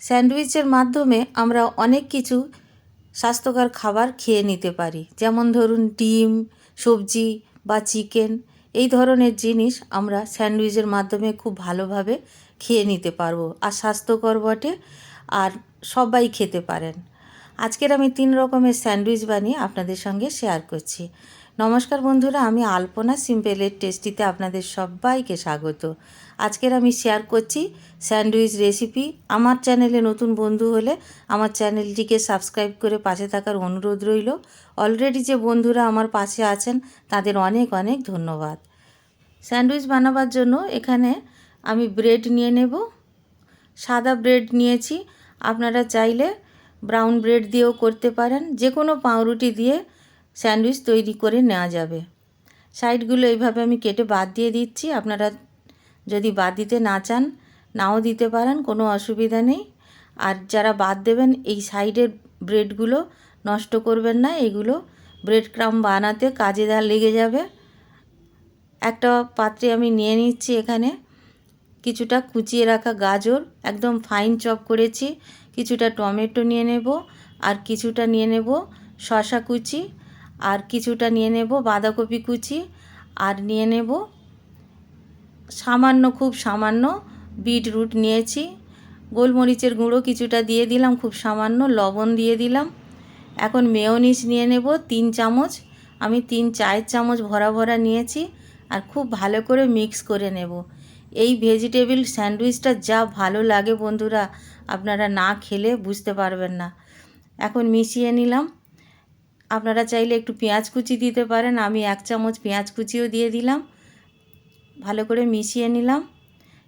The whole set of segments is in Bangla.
স্যান্ডউইচের মাধ্যমে আমরা অনেক কিছু স্বাস্থ্যকর খাবার খেয়ে নিতে পারি। যেমন ধরুন, ডিম, সবজি বা চিকেন, এই ধরনের জিনিস আমরা স্যান্ডউইচের মাধ্যমে খুব ভালোভাবে খেয়ে নিতে পারব। আর স্বাস্থ্যকর বটে, আর সবাই খেতে পারেন। আজকের আমি তিন রকমের স্যান্ডউইচ বানিয়ে আপনাদের সঙ্গে শেয়ার করছি। নমস্কার বন্ধুরা, আমি আলপনা সিম্পলের টেস্টিতে আপনাদের সবাইকে স্বাগত। আজকের আমি শেয়ার করছি স্যান্ডউইচ রেসিপি আমার চ্যানেলে নতুন বন্ধু হলে আমার চ্যানেলটিকে সাবস্ক্রাইব করে পাশে থাকার অনুরোধ রইল। অলরেডি যে বন্ধুরা আমার পাশে আছেন, তাদের অনেক অনেক ধন্যবাদ। স্যান্ডউইচ বানাবার জন্য এখানে আমি ব্রেড নিয়ে নেব। সাদা ব্রেড নিয়েছি। আপনারা চাইলে ব্রাউন ব্রেড দিয়েও করতে পারেন। যে কোনো পাউরুটি দিয়ে স্যান্ডউইচ তৈরি করে নেওয়া যাবে। সাইডগুলো এইভাবে আমি কেটে বাদ দিয়ে দিচ্ছি। আপনারা যদি বাদ দিতে না চান, নাও দিতে পারেন, কোনো অসুবিধা নেই। আর যারা বাদ দেবেন, এই সাইডের ব্রেডগুলো নষ্ট করবেন না। এগুলো ব্রেড ক্রাম বানাতে কাজে দা লেগে যাবে। একটা পাত্রে আমি নিয়ে নিচ্ছি এখানে কিছুটা কুচিয়ে রাখা গাজর। একদম ফাইন চপ করেছি। কিছুটা টমেটো নিয়ে নেব আর কিছুটা নিয়ে নেব শশা কুচি। আর কিছুটা নিয়ে নেব বাঁধাকপি কুচি আর নিয়ে নেব সামান্য, খুব সামান্য বিটরুট নিয়েছি। গোলমরিচের গুঁড়ো কিছুটা দিয়ে দিলাম, খুব সামান্য লবণ দিয়ে দিলাম। এখন মেয়নিস নিয়ে নেব তিন চামচ। আমি তিন চায়ের চামচ ভরা ভরা নিয়েছি আর খুব ভালো করে মিক্স করে নেব। এই ভেজিটেবিল স্যান্ডউইচটা যা ভালো লাগে বন্ধুরা, আপনারা না খেলে বুঝতে পারবেন না। এখন মিশিয়ে নিলাম। আপনারা চাইলে একটু পেঁয়াজ কুচি দিতে পারেন। আমি এক চামচ পেঁয়াজ কুচিও দিয়ে দিলাম। ভালো করে মিশিয়ে নিলাম।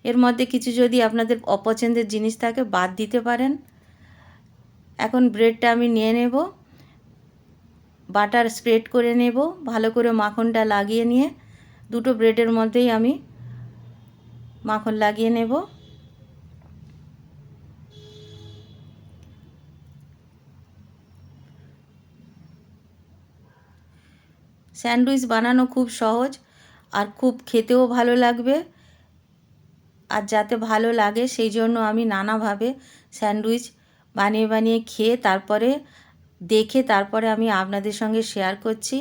এর মধ্যে কিছু যদি আপনাদের অপছন্দের জিনিস থাকে, বাদ দিতে পারেন। এখন ব্রেডটা আমি নিয়ে নেব। বাটার স্প্রেড করে নেব। ভালো করে মাখনটা লাগিয়ে নিয়ে দুটো ব্রেডের মধ্যেই আমি মাখন লাগিয়ে নেব। স্যান্ডউইচ বানানো খুব সহজ আর খুব খেতেও ভালো লাগবে। আর যাতে ভালো লাগে সেই জন্য আমি নানাভাবে স্যান্ডউইচ বানিয়ে বানিয়ে খেয়ে তারপরে দেখে তারপরে আমি আপনাদের সঙ্গে শেয়ার করছি।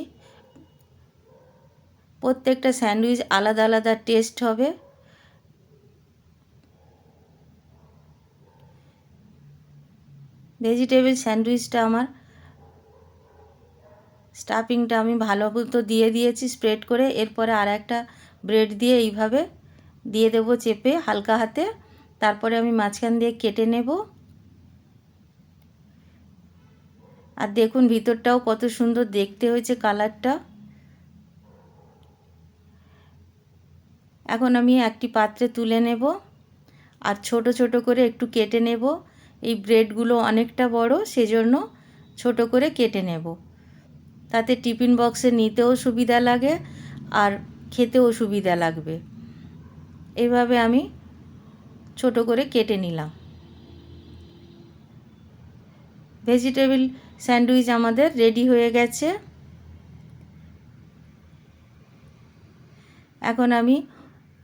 প্রত্যেকটা স্যান্ডউইচ আলাদা আলাদা টেস্ট হবে। ভেজিটেবল স্যান্ডউইচটা আমার স্টাফিংটা আমি ভালো মতো দিয়ে দিয়েছি স্প্রেড করে। এরপরে আর একটা ব্রেড দিয়ে এইভাবে দিয়ে দেবো চেপে হালকা হাতে। তারপরে আমি মাঝখান দিয়ে কেটে নেব। আর দেখুন ভিতরটাও কত সুন্দর দেখতে হয়েছে কালারটা। এখন আমি একটি পাত্রে তুলে নেব আর ছোট ছোট করে একটু কেটে নেব। এই ব্রেডগুলো অনেকটা বড়, সেজন্য ছোট করে কেটে নেব। তাতে টিফিন বক্সে নিতেও সুবিধা লাগে আর খেতেও সুবিধা লাগবে। এভাবে আমি ছোট করে কেটে নিলাম। ভেজিটেবল স্যান্ডউইচ আমাদের রেডি হয়ে গেছে। এখন আমি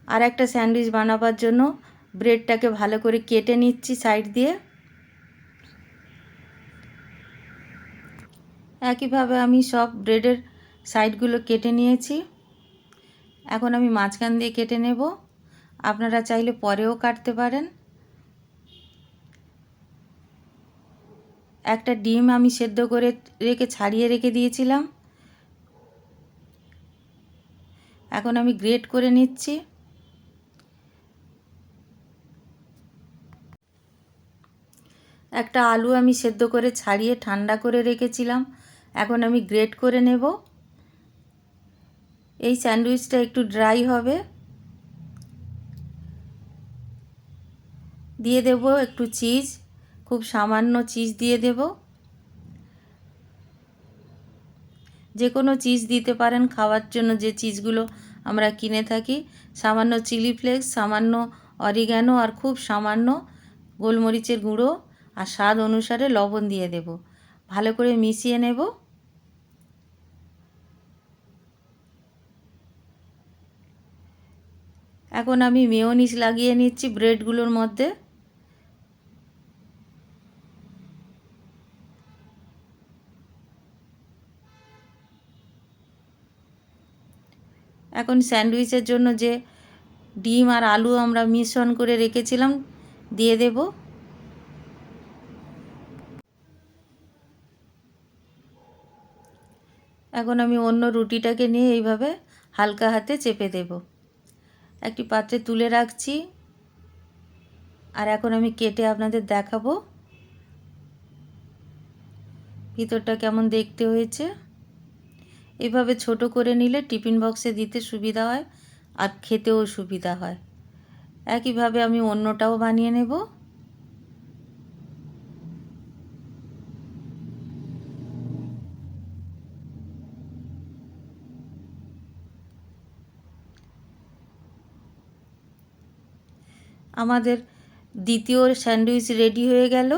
আর একটা স্যান্ডউইচ বানাবার জন্য ব্রেডটাকে ভালো করে কেটে নিচ্ছি সাইড দিয়ে। একইভাবে আমি সব ব্রেডের সাইডগুলো কেটে নিয়েছি। এখন আমি মাঝখান দিয়ে কেটে নেব। আপনারা চাইলে পরেও কাটতে পারেন। একটা ডিম আমি সেদ্ধ করে রেখে ছাড়িয়ে রেখে দিয়েছিলাম। এখন আমি গ্রেট করে নিচ্ছি। একটা আলু আমি সেদ্ধ করে ছাড়িয়ে ঠান্ডা করে রেখেছিলাম। এখন আমি গ্রেট করে নেব। এই স্যান্ডউইচটা একটু ড্রাই হবে। দিয়ে দেব একটু চিজ, খুব সামান্য চিজ দিয়ে দেব। যে কোনো চিজ দিতে পারেন খাওয়ার জন্য, যে চিজগুলো আমরা কিনে থাকি। সামান্য চিলি ফ্লেক্স, সামান্য অরিগ্যানো আর খুব সামান্য গোলমরিচের গুঁড়ো আর স্বাদ অনুসারে লবণ দিয়ে দেব। ভালো করে মিশিয়ে নেব। এখন আমি মেয়নিস লাগিয়ে নিচ্ছি ব্রেডগুলোর মধ্যে। এখন স্যান্ডউইচের জন্য যে ডিম আর আলু আমরা মিশ্রণ করে রেখেছিলাম, দিয়ে দেব। এখন আমি অন্য রুটিটাকে নিয়ে এইভাবে হালকা হাতে চেপে দেবো। একটি পাত্রে তুলে রাখছি। আর এখন আমি কেটে আপনাদের দেখাবো। ভিতরটা কেমন দেখতে হয়েছে। এভাবে ছোট করে নিলে টিফিন বক্সে দিতে সুবিধা হয় আর খেতেও সুবিধা হয়। একইভাবে আমি অন্যটাও বানিয়ে নেব। আমাদের দ্বিতীয় স্যান্ডউইচ রেডি হয়ে গেল।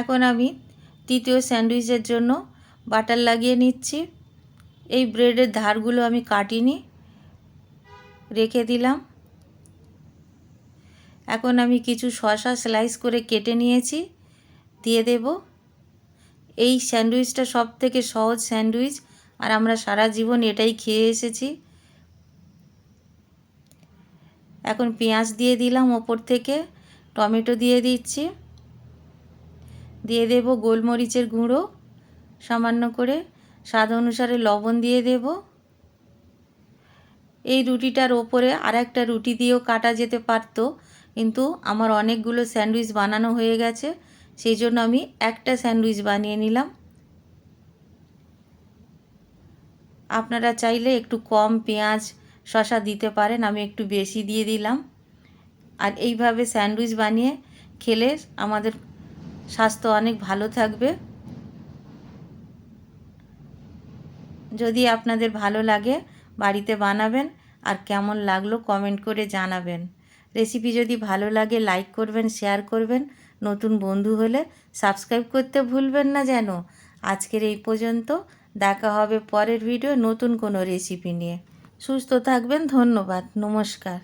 এখন আমি তৃতীয় স্যান্ডউইচের জন্য বাটার লাগিয়ে নিচ্ছি। এই ব্রেডের ধারগুলো আমি কাটিনি, রেখে দিলাম। এখন আমি কিছু শসা স্লাইস করে কেটে নিয়েছি, দিয়ে দেব। এই স্যান্ডউইচটা সব থেকে সহজ স্যান্ডউইচ আর আমরা সারা জীবন এটাই খেয়ে এসেছি। এখন পেঁয়াজ দিয়ে দিলাম ওপর থেকে, টমেটো দিয়ে দিচ্ছি। দিয়ে দেব গোলমরিচের গুঁড়ো, সামান্য করে স্বাদ অনুসারে লবণ দিয়ে দেব। এই রুটিটার ওপরে আর একটা রুটি দিয়েও কাটা যেতে পারত, কিন্তু আমার অনেকগুলো স্যান্ডউইচ বানানো হয়ে গেছে, সেই জন্য আমি একটা স্যান্ডউইচ বানিয়ে নিলাম। আপনারা চাইলে একটু কম পেঁয়াজ শশা দিতে পারেন, আমি একটু বেশি দিয়ে দিলাম। আর এইভাবে স্যান্ডউইচ বানিয়ে খেলে আমাদের স্বাস্থ্য অনেক ভালো থাকবে। যদি আপনাদের ভালো লাগে বাড়িতে বানাবেন আর কেমন লাগল কমেন্ট করে জানাবেন। রেসিপি যদি ভালো লাগে লাইক করবেন, শেয়ার করবেন, নতুন বন্ধু হলে সাবস্ক্রাইব করতে ভুলবেন না যেন। আজকের এই পর্যন্ত। দেখা হবে পরের ভিডিও নতুন কোনো রেসিপি নিয়ে। সুস্থ থাকবেন ধন্যবাদ নমস্কার।